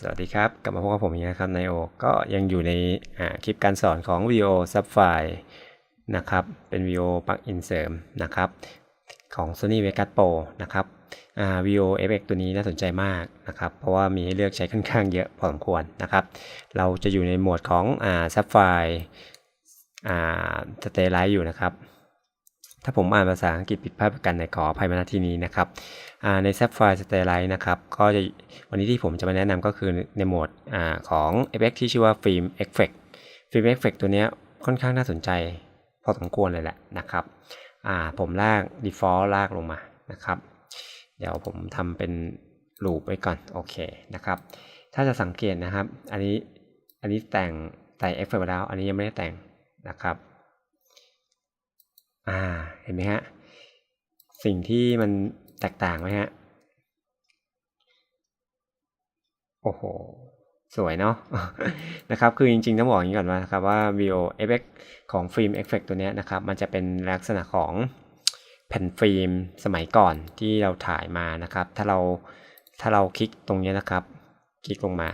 สวัสดีครับ กลับมาพบกับผมอีกนะครับนายโอก็ยังอยู่ในคลิปการสอนของวิดีโอซับไฟล์ นะครับ เป็นวิดีโอปลั๊กอินเสริมนะครับ ของ Sony Vegas Pro นะครับอ่าวิดีโอ FX ตัวนี้น่าสนใจมากนะครับ เพราะว่ามีให้เลือกใช้ค่อนข้างเยอะพอสมควรนะครับ เราจะอยู่ในโหมดของอ่าซับไฟอ่าสเตไลท์อยู่นะครับ ถ้าผมอ่านภาษาอังกฤษผิดพลาดประกันในขออภัยมาณที่นี้นะครับใน Sapphire Starlight นะครับ ก็จะวันนี้ที่ผมจะมาแนะนำก็คือในโหมดอาของ FX ที่ชื่อว่า Film Effect Film Effect ตัวนี้ค่อนข้างน่าสนใจ อสมควรเลยแหละนะครับอ่าผมลาก default ลากลงมานะครับ เดี๋ยวผมทำเป็นลูปไว้ก่อนโอเคนะครับ ถ้าจะสังเกตนะครับ อันนี้อันนี้แต่งแต่เอฟเฟกต์ไปแล้ว อันนี้ยังไม่ได้แต่งนะครับอ่าเห็นไหมฮะสิ่งที่มันแตกต่างไหมฮะโอ้โห สวยเนาะนะครับคือจริงๆต้องบอกอย่างนี้ก่อนว่านะครับว่า VO Effect ของฟิล์ม Effect ตัวเนี้ยนะครับ มันจะเป็นลักษณะของแผ่นฟิล์มสมัยก่อนที่เราถ่ายมานะครับ ถ้าเราถ้าเราคลิกตรงเนี้ยนะครับ คลิกลงมา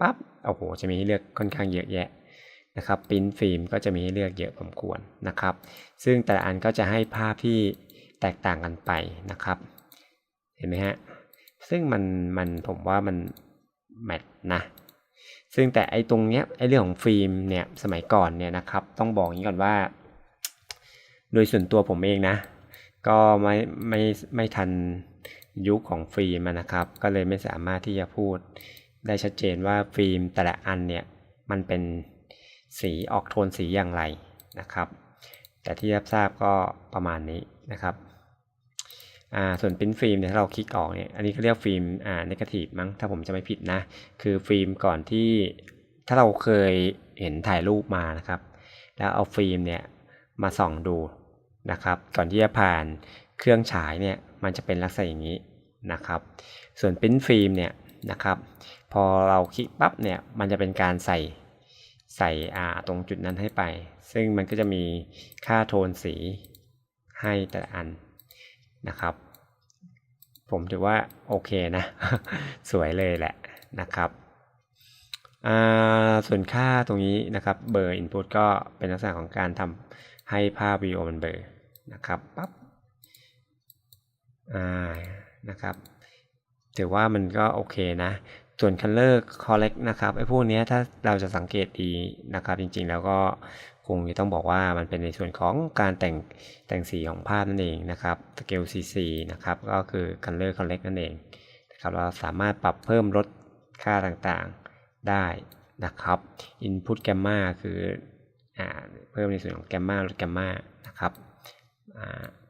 ปั๊บโอ้โหจะมีให้เลือกค่อนข้างเยอะแยะนะครับปริ้นฟิล์มก็จะมีให้เลือกเยอะพอสมควรนะครับ ซึ่งแต่ละอันก็จะให้ภาพที่แตกต่างกันไปนะครับ เห็นไหมฮะซึ่งมันมันผมว่ามันแมทนะ ซึ่งแต่ไอ้ตรงเนี้ยไอ้เรื่องของฟิล์มเนี่ยสมัยก่อนเนี่ยนะครับ ต้องบอกอย่างนี้ก่อนว่า โดยส่วนตัวผมเองนะ ก็ไม่ไม่ไม่ทันยุคของฟิล์มนะครับ ก็เลยไม่สามารถที่จะพูดได้ชัดเจนว่าฟิล์มแต่ละอันเนี่ยมันเป็นสีออกโทนสีอย่างไรนะครับ แต่ที่รับทราบก็ประมาณนี้นะครับ อ่าส่วนปริ้นฟิล์มเนี่ยถ้าเราคลิกออกเนี่ยอันนี้เขาเรียกฟิล์มอ่าเนกาทีฟมั้งถ้าผมจะไม่ผิดนะ คือฟิล์มก่อนที่ถ้าเราเคยเห็นถ่ายรูปมานะครับ แล้วเอาฟิล์มเนี่ยมาส่องดูนะครับ ก่อนที่จะผ่านเครื่องฉายเนี่ยมันจะเป็นลักษณะอย่างนี้นะครับ ส่วนปริ้นฟิล์มเนี่ยนะครับพอเราคลิกปั๊บเนี่ยมันจะเป็นการใส่ใส่อ่าตรงจุดนั้นให้ไป ซึ่งมันก็จะมีค่าโทนสีให้แต่ละอันนะครับ ผมถือว่าโอเคนะ สวยเลยแหละนะครับส่วนค่าตรงนี้นะครับเบอร์ input ก็เป็นลักษณะของการทำให้ภาพวิดีโอมันเบอร์นะครับปั๊บนะครับถือว่ามันก็โอเคนะ ส่วน color correct นะครับไอ้พวกนี้ถ้าเราจะสังเกตดีนะครับจริงๆแล้วก็ คงจะต้องบอกว่ามันเป็นในส่วนของการแต่งแต่งสีของภาพนั่นเองนะครับ scale cc นะครับก็คือ color correct นั่นเองนะครับเราสามารถปรับเพิ่มลดค่าต่างๆได้นะครับ input gamma คืออเพิ่มในส่วนของ gamma ลด gamma นะครับ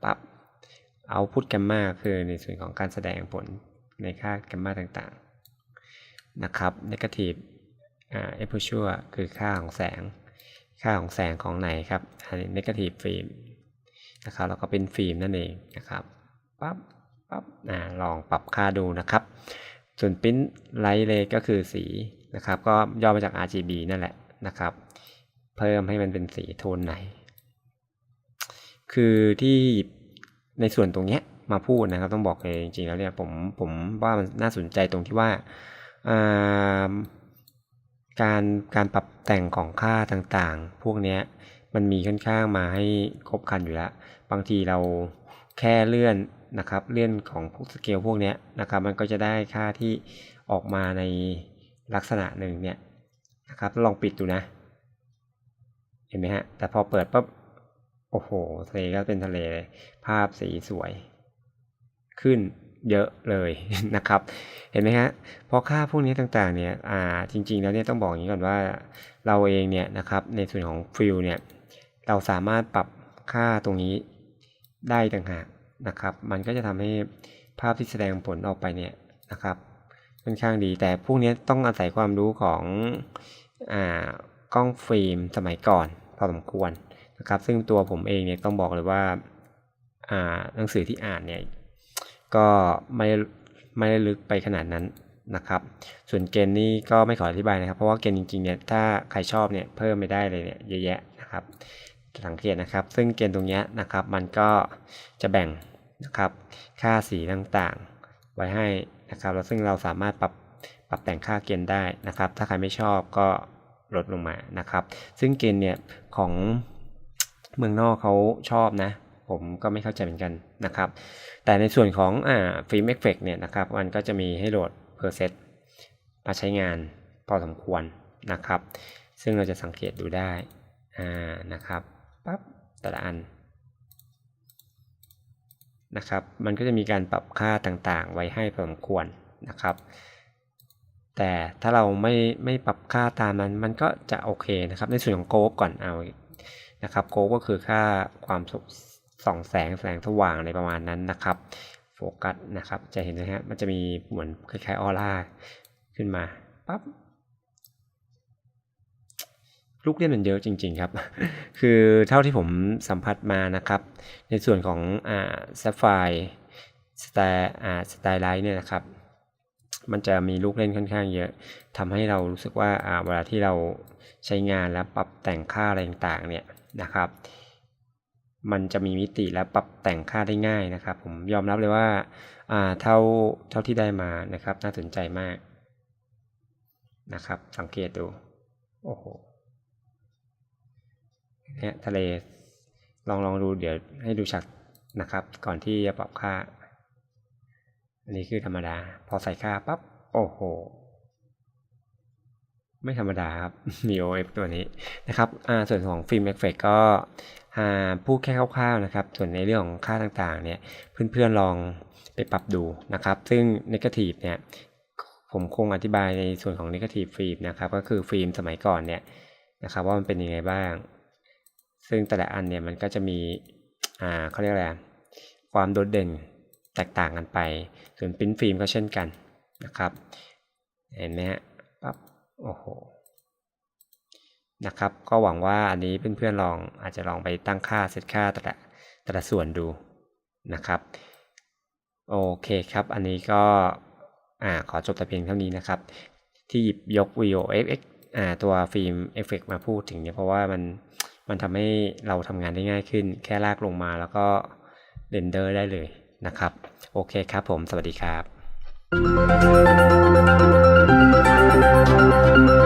ปรับ output gamma คือในส่วนของการแสดงผลในค่า gamma ต่างๆนะครับ negative Exposure คือค่าของแสง ค่าของแสงของไหนครับอันนี้ negative film นะครับแล้วก็เป็นฟิล์มนั่นเองนะครับปั๊บปั๊บอ่าลองปรับค่าดูนะครับ ส่วน print light rate ก็คือสีนะครับ ก็ย่อมาจาก RGB นั่นแหละนะครับ เพิ่มให้มันเป็นสีโทนไหน คือที่ในส่วนตรงเนี้ยมาพูดนะครับต้องบอกเลยจริงๆแล้วเนี่ยผมผมว่ามันน่าสนใจตรงที่ว่า การการปรับแต่งของค่าต่างๆ พวกนี้มันมีค่อนข้างมาให้ครบครันอยู่แล้ว บางทีเราแค่เลื่อนนะครับ เลื่อนของพวกสเกลพวกนี้นะครับ มันก็จะได้ค่าที่ออกมาในลักษณะหนึ่งเนี่ยนะครับ ลองปิดดูนะ เห็นไหมฮะ แต่พอเปิดปั๊บ โอ้โห ทะเลก็เป็นทะเลเลย ภาพสีสวย ขึ้น เยอะเลยนะครับ เห็นไหมฮะเพราะค่าพวกนี้ต่างๆเนี่ยอ่าจริง ๆ แล้วเนี่ยต้องบอกอย่างนี้ก่อนว่าเราเองเนี่ยนะครับในส่วนของฟิลเนี่ยเราสามารถปรับค่าตรงนี้ได้ต่างหากนะครับ มันก็จะทำให้ภาพที่แสดงผลออกไปเนี่ยนะครับค่อนข้างดีแต่พวกนี้ต้องอาศัยความรู้ของอ่ากล้องฟิล์มสมัยก่อนพอสมควรนะครับ ซึ่งตัวผมเองเนี่ยต้องบอกเลยว่าอ่าหนังสือที่อ่านเนี่ย ก็ไม่ไม่ได้ลึกไปขนาดนั้นนะครับ ส่วนเกณฑ์นี้ก็ไม่ขออธิบายนะครับ เพราะว่าเกณฑ์จริงๆเนี่ยถ้าใครชอบเนี่ยเพิ่มไม่ได้เลยเนี่ยเยอะแยะนะครับ สังเกตนะครับ ซึ่งเกณฑ์ตรงเนี้ยนะครับ มันก็จะแบ่งนะครับ ค่าสีต่างๆ ไว้ให้นะครับ แล้วซึ่งเราสามารถปรับปรับแต่งค่าเกณฑ์ได้นะครับ ถ้าใครไม่ชอบก็ลดลงมานะครับ ซึ่งเกณฑ์เนี่ยของเมืองนอกเขาชอบนะ ผมก็ไม่เข้าใจเหมือนกันนะครับ แต่ในส่วนของอ่าฟิล์มเอฟเฟกเนี่ยนะครับมันก็จะมีให้โหลดเพอร์เซตมาใช้งานพอสมควรนะครับ ซึ่งเราจะสังเกตดูได้อ่านะครับปั๊บแต่ละอันนะครับ มันก็จะมีการปรับค่าต่างๆ ไว้ให้พอสมควรนะครับ แต่ถ้าเราไม่ไม่ปรับค่าตามนั้นมันก็จะโอเคนะครับ ในส่วนของโกลก่อนเอานะครับโกลก็คือค่าความส่ สองแสงแสงสว่างอะไรประมาณนั้นนะครับโฟกัสนะครับจะเห็นนะฮะมันจะมีเหมือนคล้ายๆออร่าขึ้นมาปั๊บลูกเล่นมันเยอะจริง ๆ ครับ คือเท่าที่ผมสัมผัสมานะครับ ในส่วนของอ่าแซฟไฟสไตล์อ่าสไตล์ไลท์เนี่ยนะครับ มันจะมีลูกเล่นค่อนข้างเยอะทำให้เรารู้สึกว่าอ่าเวลาที่เราใช้งานแล้วปรับแต่งค่าอะไรต่างๆเนี่ยนะครับ มันจะมีมิติและปรับแต่งค่าได้ง่ายนะครับ ผมยอมรับเลยว่าอ่าเท่าเท่าที่ได้มานะครับ น่าสนใจมากนะครับ สังเกตดู โอ้โหเนี่ยทะเลลองลองดูเดี๋ยวให้ดูชัดนะครับ ก่อนที่จะปรับค่า อันนี้คือธรรมดา พอใส่ค่าปั๊บโอ้โห ไม่ธรรมดาครับ MIOF ตัวนี้นะครับอ่าส่วนของฟิล์มเอฟเฟกก็ พูดแค่คร่าวๆนะครับ ส่วนในเรื่องของค่าต่างๆเนี่ยเพื่อนๆลองไปปรับดูนะครับ ซึ่ง Negative เนี่ยผมคงอธิบายในส่วนของ Negative ฟิล์มนะครับ ก็คือฟิล์มสมัยก่อนเนี่ยนะครับว่ามันเป็นยังไงบ้าง ซึ่งแต่ละอันเนี่ยมันก็จะมีอ่าเขาเรียกอะไรความโดดเด่นแตกต่างกันไป ส่วนปริ้นฟิล์มก็เช่นกันนะครับ เห็นไหมฮะปั๊บโอ้โห นะครับ ก็หวังว่าอันนี้เพื่อนๆลองอาจจะลองไปตั้งค่าเซตค่าแต่ละแต่ละส่วนดูนะครับ โอเคครับ อันนี้ก็อ่าขอจบแต่เพียงเท่านี้นะครับ ที่หยิบยก VOFX อ่าตัวฟิล์มเอฟเฟกมาพูดถึงเนี่ยเพราะว่ามันมันทำให้เราทำงานได้ง่ายขึ้น แค่ลากลงมาแล้วก็เรนเดอร์ได้เลยนะครับ โอเคครับผม สวัสดีครับ